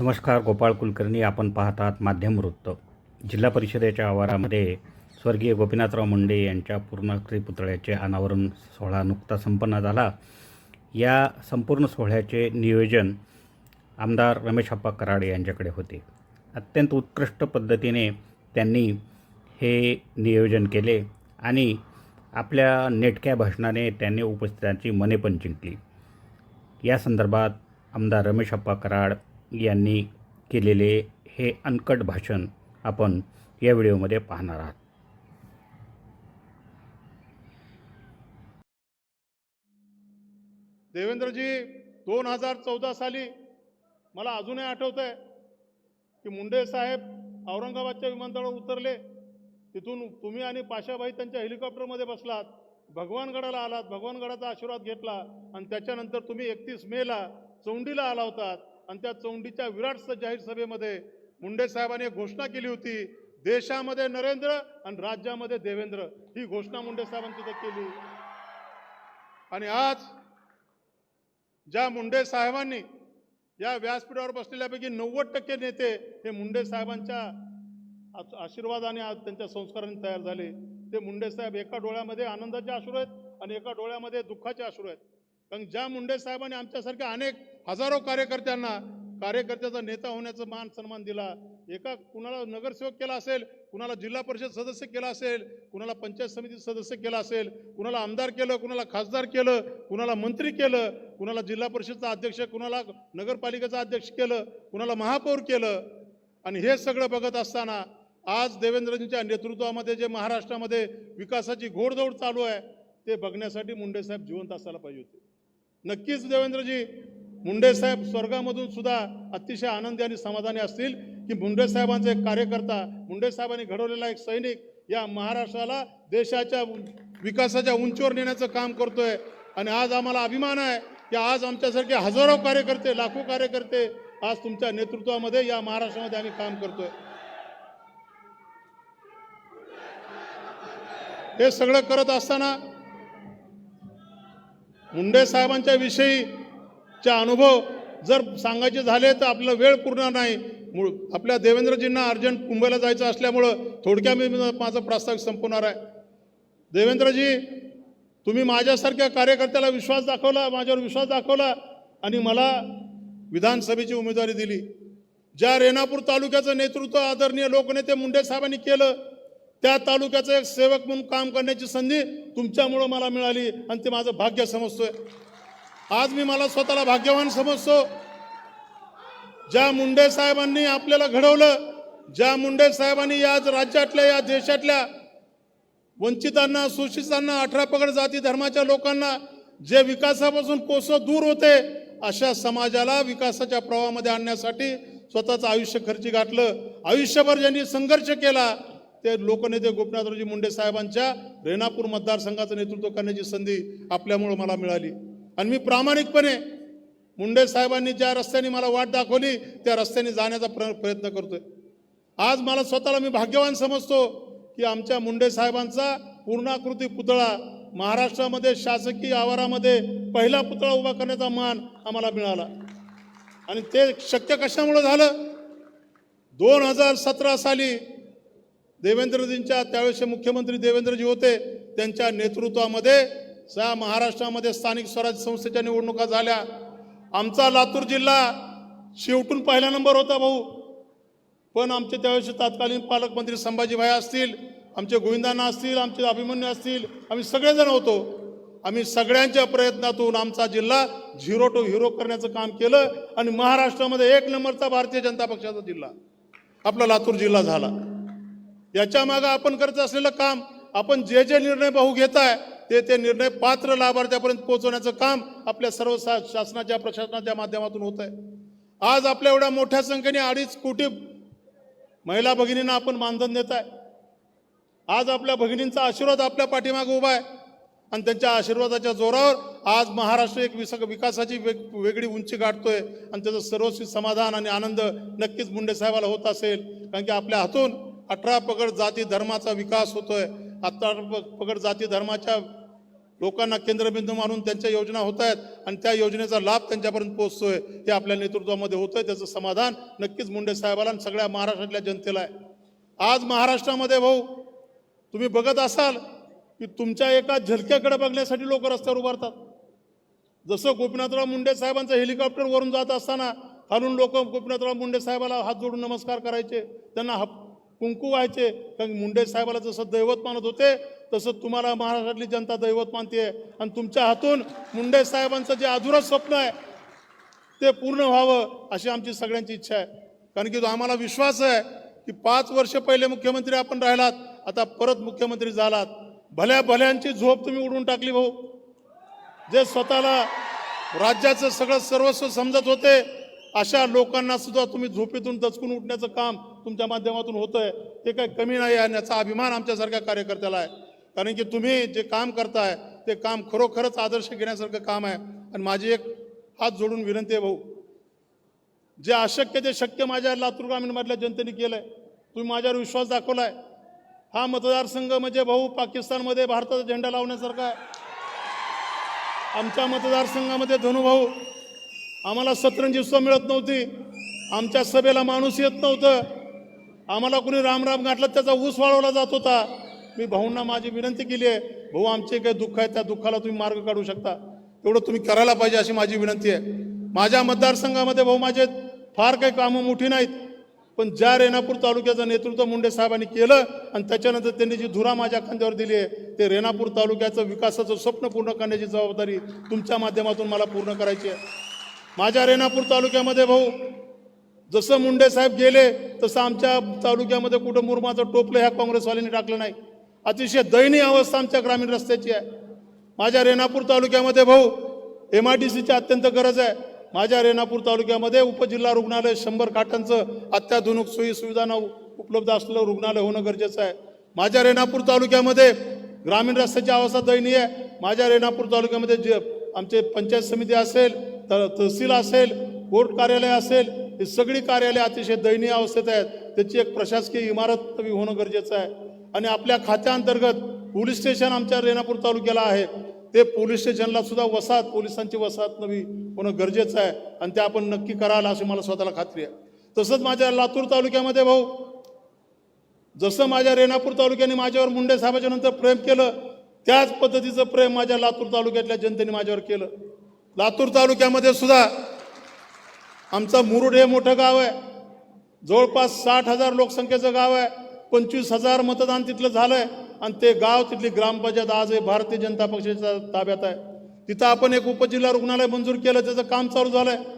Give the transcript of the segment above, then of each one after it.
नमस्कार गोपाळ कुलकर्णी. आपण पाहतात माध्यम वृत्त. जिल्हा परिषदेच्या आवारामध्ये स्वर्गीय गोपीनाथराव मुंडे यांच्या पूर्णाकृती पुतळ्याचे अनावरण सोहळा नुकता संपन्न झाला. या संपूर्ण सोहळ्याचे नियोजन आमदार रमेश अप्पा कराड यांच्याकडे होते. अत्यंत उत्कृष्ट पद्धतीने त्यांनी हे नियोजन केले आणि आपल्या नेटक्या भाषणाने त्यांनी उपस्थितांची मने पण जिंकली. या संदर्भात आमदार रमेश अप्पा कराड यांनी केलेले हे अनकट भाषण आपण या व्हिडिओमध्ये पाहणार आहात. देवेंद्रजी दोन हजार चौदा साली मला अजूनही आठवत आहे की मुंडे साहेब औरंगाबादच्या विमानतळावर उतरले. तिथून तुम्ही आणि पाशाबाई त्यांच्या हेलिकॉप्टरमध्ये बसलात. भगवानगडाला आलात भगवानगडाचा आशीर्वाद घेतला आणि त्याच्यानंतर तुम्ही एकतीस मेला चौंडीला आला होतात. आणि त्या चौंडीच्या विराट जाहीर सभेमध्ये मुंडे साहेबांनी घोषणा केली होती देशामध्ये नरेंद्र आणि राज्यामध्ये देवेंद्र. ही घोषणा मुंडे साहेबांनी तिथे केली. आणि आज ज्या मुंडे साहेबांनी या व्यासपीठावर बसलेल्यापैकी नव्वद टक्के नेते हे मुंडे साहेबांच्या आशीर्वादाने आज त्यांच्या संस्कारांनी तयार झाले. ते मुंडे साहेब एका डोळ्यामध्ये आनंदाचे आश्रू आहेत आणि एका डोळ्यामध्ये दुःखाचे आश्रू आहेत. कारण ज्या मुंडे साहेबांनी आमच्यासारख्या अनेक हजारो कार्यकर्त्यांना कार्यकर्त्याचा नेता होण्याचा मान सन्मान दिला. एका कुणाला नगरसेवक केला असेल कुणाला जिल्हा परिषद सदस्य केला असेल कुणाला पंचायत समिती सदस्य केला असेल कुणाला आमदार केलं कुणाला खासदार केलं कुणाला मंत्री केलं कुणाला जिल्हा परिषदचा अध्यक्ष कुणाला नगरपालिकेचा अध्यक्ष केलं कुणाला महापौर केलं. आणि हे सगळं बघत असताना आज देवेंद्रजींच्या नेतृत्वामध्ये जे महाराष्ट्रामध्ये विकासाची घोडदौड चालू आहे ते बघण्यासाठी मुंडे साहेब जिवंत असायला पाहिजे होते. नक्कीच देवेंद्रजी मुंडे साहेब स्वर्गामधून सुद्धा अतिशय आनंदी आणि समाधानी असतील की मुंडे साहेबांचे एक कार्यकर्ता मुंडे साहेबांनी घडवलेला एक सैनिक या महाराष्ट्राला देशाच्या विकासाच्या उंचीवर नेण्याचं काम करतोय. आणि आज आम्हाला अभिमान आहे की आज आमच्यासारखे हजारो कार्यकर्ते लाखो कार्यकर्ते आज तुमच्या नेतृत्वामध्ये या महाराष्ट्रामध्ये आम्ही काम करतोय. हे सगळं करत असताना मुंडे साहेबांच्या विषयी चा अनुभव जर सांगायचे झाले तर आपला वेळ पूर्ण नाही. मूळ आपल्या देवेंद्रजींना अर्जंट मुंबईला जायचं असल्यामुळं थोडक्या मी माझा प्रस्ताव संपवणार आहे. देवेंद्रजी तुम्ही माझ्यासारख्या कार्यकर्त्याला विश्वास दाखवला माझ्यावर विश्वास दाखवला आणि मला विधानसभेची उमेदवारी दिली. ज्या रेणापूर तालुक्याचं नेतृत्व आदरणीय लोकनेते मुंडे साहेबांनी केलं त्या तालुक्याचं एक सेवक म्हणून काम करण्याची संधी तुमच्यामुळं मला मिळाली आणि ते माझं भाग्य समजतोय. आज मी मला स्वतःला भाग्यवान समजतो. ज्या मुंडे साहेबांनी आपल्याला घडवलं ज्या मुंडे साहेबांनी या राज्यातल्या या देशातल्या वंचितांना शोषितांना अठरा पगड जाती धर्माच्या लोकांना जे विकासापासून कोसं दूर होते अशा समाजाला विकासाच्या प्रवाहामध्ये आणण्यासाठी स्वतःचं आयुष्य खर्ची घातलं आयुष्यभर ज्यांनी संघर्ष केला ते लोकनेते गोपीनाथरावजी मुंडे साहेबांच्या रेणापूर मतदारसंघाचं नेतृत्व करण्याची संधी आपल्यामुळं मला मिळाली. आणि मी प्रामाणिकपणे मुंडे साहेबांनी ज्या रस्त्याने मला वाट दाखवली त्या रस्त्याने जाण्याचा प्र प्रयत्न करतोय. आज मला स्वतःला मी भाग्यवान समजतो की आमच्या मुंडे साहेबांचा पूर्णाकृती पुतळा महाराष्ट्रामध्ये शासकीय आवारामध्ये पहिला पुतळा उभा करण्याचा मान आम्हाला मिळाला. आणि ते शक्य कशामुळं झालं? दोन हजार सतरा साली देवेंद्रजींच्या त्यावेळेसचे मुख्यमंत्री देवेंद्रजी होते त्यांच्या नेतृत्वामध्ये सा महाराष्ट्रामध्ये स्थानिक स्वराज्य संस्थेच्या निवडणुका झाल्या. आमचा लातूर जिल्हा शेवटून पहिला नंबर होता भाऊ. पण आमचे त्यावेळेचे तत्कालीन पालकमंत्री संभाजीभाई असतील आमचे गोविंदांना असतील आमचे अभिमन्यू असतील आम्ही सगळेजण होतो. आम्ही सगळ्यांच्या प्रयत्नातून आमचा जिल्हा झिरो टू हिरो करण्याचं काम केलं आणि महाराष्ट्रामध्ये एक नंबरचा भारतीय जनता पक्षाचा जिल्हा आपला लातूर जिल्हा झाला. याच्या मागं आपण करत असलेलं काम आपण जे जे निर्णय भाऊ घेत आहे ते ते निर्णय पात्र लाभार्थ्यापर्यंत पोहोचवण्याचं काम आपल्या सर्व शा- शासनाच्या प्रशासनाच्या माध्यमातून होत आहे आज आपल्या एवढ्या मोठ्या संख्येने अडीच कोटी महिला भगिनींना आपण मानधन देत आहे आज आपल्या भगिनींचा आशीर्वाद आपल्या पाठीमागे उभा आहे. आणि त्यांच्या आशीर्वादाच्या जोरावर आज महाराष्ट्र एक विस विकासाची वेग वेगळी उंची गाठतोय. आणि त्याचं सर्वस्वी समाधान आणि आनंद नक्कीच मुंडे साहेबाला होत असेल. कारण की आपल्या हातून अठरा पगड जाती धर्माचा विकास होतोय. आत्ता पकड पगड जाती धर्माच्या लोकांना केंद्रबिंदू मानून त्यांच्या योजना होत आहेत आणि त्या योजनेचा लाभ त्यांच्यापर्यंत पोहोचतोय हे आपल्या नेतृत्वामध्ये होतंय त्याचं समाधान नक्कीच मुंडे साहेबाला आणि सगळ्या महाराष्ट्रातल्या जनतेला आहे. आज महाराष्ट्रामध्ये भाऊ तुम्ही बघत असाल की तुमच्या एका झलक्याकडे बघण्यासाठी लोक रस्त्यावर उभारतात. जसं गोपीनाथराव मुंडे साहेबांचं हेलिकॉप्टर वरून जात असताना खालून लोक गोपीनाथराव मुंडे साहेबाला हात जोडून नमस्कार करायचे त्यांना हप कुंकू व्हायचे. कारण मुंडे साहेबाला जसं दैवत मानत होते तसं तुम्हाला महाराष्ट्रातली जनता दैवत मानते आणि तुमच्या हातून मुंडे साहेबांचं जे अधुरं स्वप्न आहे ते पूर्ण व्हावं अशी आमची सगळ्यांची इच्छा आहे. कारण की आम्हाला विश्वास आहे की पाच वर्ष पहिले मुख्यमंत्री आपण राहिलात आता परत मुख्यमंत्री झालात. भल्या भल्यांची झोप तुम्ही उडून टाकली भाऊ. जे स्वतःला राज्याचं सगळं सर्वस्व समजत होते अशा लोकांना सुद्धा तुम्ही झोपेतून दचकून उठण्याचं काम तुमच्या माध्यमातून होतंय ते काही कमी नाही आणि याचा अभिमान आमच्यासारख्या कार्यकर्त्याला आहे. कारण की तुम्ही जे काम करताय ते काम खरोखरच आदर्श घेण्यासारखं काम आहे. आणि माझी एक हात जोडून विनंती आहे भाऊ. जे अशक्य ते शक्य माझ्या लातूर ग्रामीणमधल्या जनतेने आहे तुम्ही माझ्यावर विश्वास दाखवलाय. हा मतदारसंघ म्हणजे भाऊ पाकिस्तानमध्ये भारताचा झेंडा लावण्यासारखा आहे. आमच्या मतदारसंघामध्ये धनुभाऊ आम्हाला सतरंजी उत्सव मिळत नव्हती. आमच्या सभेला माणूस येत नव्हतं. आम्हाला कुणी रामराम गाठला त्याचा ऊस वाळवला जात होता. मी भाऊंना माझी विनंती केली आहे भाऊ आमचे काही दुःख आहे त्या दुःखाला तुम्ही मार्ग काढू शकता. तेवढं तुम्ही करायला पाहिजे अशी माझी विनंती आहे. माझ्या मतदारसंघामध्ये भाऊ माझे फार काही कामं मोठी नाहीत पण ज्या रेणापूर तालुक्याचं नेतृत्व मुंडे साहेबांनी केलं आणि त्याच्यानंतर त्यांनी जी धुरा माझ्या खांद्यावर दिली आहे ते रेणापूर तालुक्याचं विकासाचं स्वप्न पूर्ण करण्याची जबाबदारी तुमच्या माध्यमातून मला पूर्ण करायची आहे. माझ्या रेणापूर तालुक्यामध्ये भाऊ जसं मुंडे साहेब गेले तसं आमच्या तालुक्यामध्ये कुठं मुरमाचं टोपलं ह्या काँग्रेसवाल्यांनी टाकलं नाही. अतिशय दयनीय अवस्था आमच्या ग्रामीण रस्त्याची आहे. माझ्या रेणापूर तालुक्यामध्ये भाऊ एम आय डी सीची अत्यंत गरज आहे. माझ्या रेणापूर तालुक्यामध्ये उपजिल्हा रुग्णालय शंभर खाटांचं अत्याधुनिक सोयी सुविधांना उपलब्ध असलेलं रुग्णालय होणं गरजेचं आहे. माझ्या रेणापूर तालुक्यामध्ये ग्रामीण रस्त्याची अवस्था दयनीय आहे. माझ्या रेणापूर तालुक्यामध्ये जे आमचे पंचायत समिती असेल तर तहसील असेल कोर्ट कार्यालय असेल ही सगळी कार्यालय अतिशय दयनीय अवस्थेत आहेत. त्याची एक प्रशासकीय इमारत होणं गरजेचं आहे. आणि आपल्या खात्याअंतर्गत पोलीस स्टेशन आमच्या रेणापूर तालुक्याला आहे. ते पोलीस स्टेशनला सुद्धा वसाहत पोलिसांची वसाहत नवी होणं गरजेचं आहे. आणि ते आपण नक्की कराल अशी मला स्वतःला खात्री आहे. तसंच माझ्या लातूर तालुक्यामध्ये भाऊ जसं माझ्या रेणापूर तालुक्याने माझ्यावर मुंडे साहेबाच्या नंतर प्रेम केलं त्याच पद्धतीचं प्रेम माझ्या लातूर तालुक्यातल्या जनतेने माझ्यावर केलं. लातूर तालुक्यामध्ये सुद्धा आमचं मुरुड हे मोठं गाव आहे. जवळपास साठ हजार लोकसंख्येचं गाव आहे. पंचवीस हजार मतदान तिथलं झालं आहे आणि ते गाव तिथली ग्रामपंचायत आज हे भारतीय जनता पक्षाच्या ताब्यात आहे. तिथं आपण एक उपजिल्हा रुग्णालय मंजूर केलं त्याचं काम चालू झालं आहे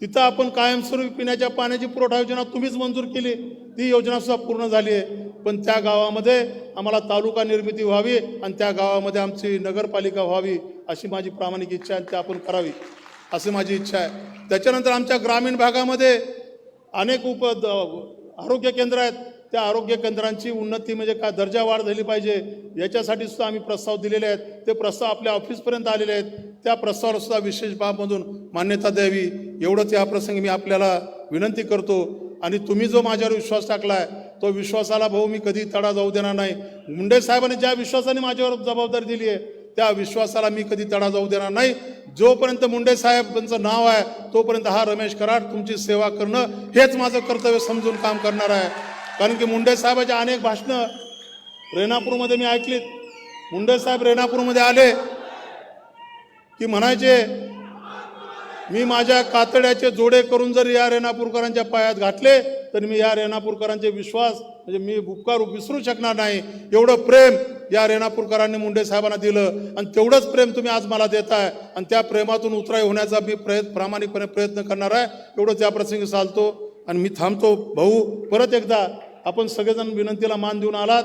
तिथं आपण कायमस्वरूपी पिण्याच्या पाण्याची पुरवठा योजना तुम्हीच मंजूर केली. ती योजनासुद्धा पूर्ण झाली आहे. पण त्या गावामध्ये आम्हाला तालुका निर्मिती व्हावी आणि त्या गावामध्ये आमची नगरपालिका व्हावी अशी माझी प्रामाणिक इच्छा आहे ती आपण करावी. अशी माझी इच्छा आहे. त्याच्यानंतर आमच्या ग्रामीण भागामध्ये अनेक उप द- आरोग्य केंद्र आहेत. त्या आरोग्य केंद्रांची उन्नती म्हणजे काय? दर्जा वाढ झाली पाहिजे. याच्यासाठी सुद्धा आम्ही प्रस्ताव दिलेले आहेत. ते प्रस्ताव आपल्या ऑफिसपर्यंत आलेले आहेत. त्या प्रस्तावाला सुद्धा विशेष बाबमधून मान्यता द्यावी. एवढंच या प्रसंगी मी आपल्याला विनंती करतो. आणि तुम्ही जो माझ्यावर विश्वास टाकला आहे तो विश्वासाला भाऊ मी कधी तडा जाऊ देणार नाही. मुंडे साहेबांनी ज्या विश्वासाने माझ्यावर जबाबदारी दिली आहे त्या विश्वासाला मी कधी तडा जाऊ देणार नाही. जोपर्यंत मुंडे साहेबांचं नाव आहे तोपर्यंत हा रमेश कराड तुमची सेवा करणं हेच माझं कर्तव्य समजून काम करणार आहे. कारण की मुंडे साहेबाच्या अनेक भाषणं रेणापूरमध्ये मी ऐकलीत. मुंडे साहेब रेणापूरमध्ये आले की म्हणायचे मी माझ्या कातड्याचे जोडे करून जर या रेणापूरकरांच्या पायात घातले तर मी या रेणापूरकरांचे विश्वास म्हणजे मी उपकार विसरू शकणार नाही. एवढं प्रेम या रेणापूरकरांनी मुंडे साहेबांना दिलं. आणि तेवढंच प्रेम तुम्ही आज मला देताय. आणि त्या प्रेमातून उतराई होण्याचा मी प्रयत्न प्रामाणिकपणे प्रयत्न करणार आहे. एवढंच या प्रसंगी चालतो. आणि मी थांबतो. भाऊ परत एकदा आपण सगळेजण विनंतीला मान देऊन आलात.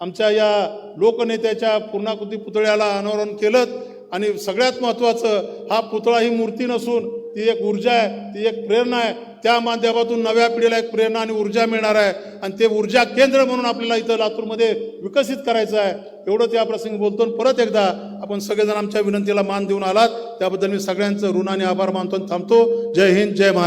आमच्या या लोकनेत्याच्या पूर्णाकृती पुतळ्याला अनावरण केलं आणि सगळ्यात महत्त्वाचं हा पुतळा ही मूर्ती नसून ती एक ऊर्जा आहे ती एक प्रेरणा आहे. त्या माध्यमातून नव्या पिढीला एक प्रेरणा आणि ऊर्जा मिळणार आहे. आणि ते ऊर्जा केंद्र म्हणून आपल्याला इथं लातूरमध्ये विकसित करायचं आहे. एवढंच या प्रसंगी बोलतो आणि परत एकदा आपण सगळेजण आमच्या विनंतीला मान देऊन आलात. त्याबद्दल मी सगळ्यांचं ऋणाने आभार मानतो आणि थांबतो. जय हिंद जय महाराज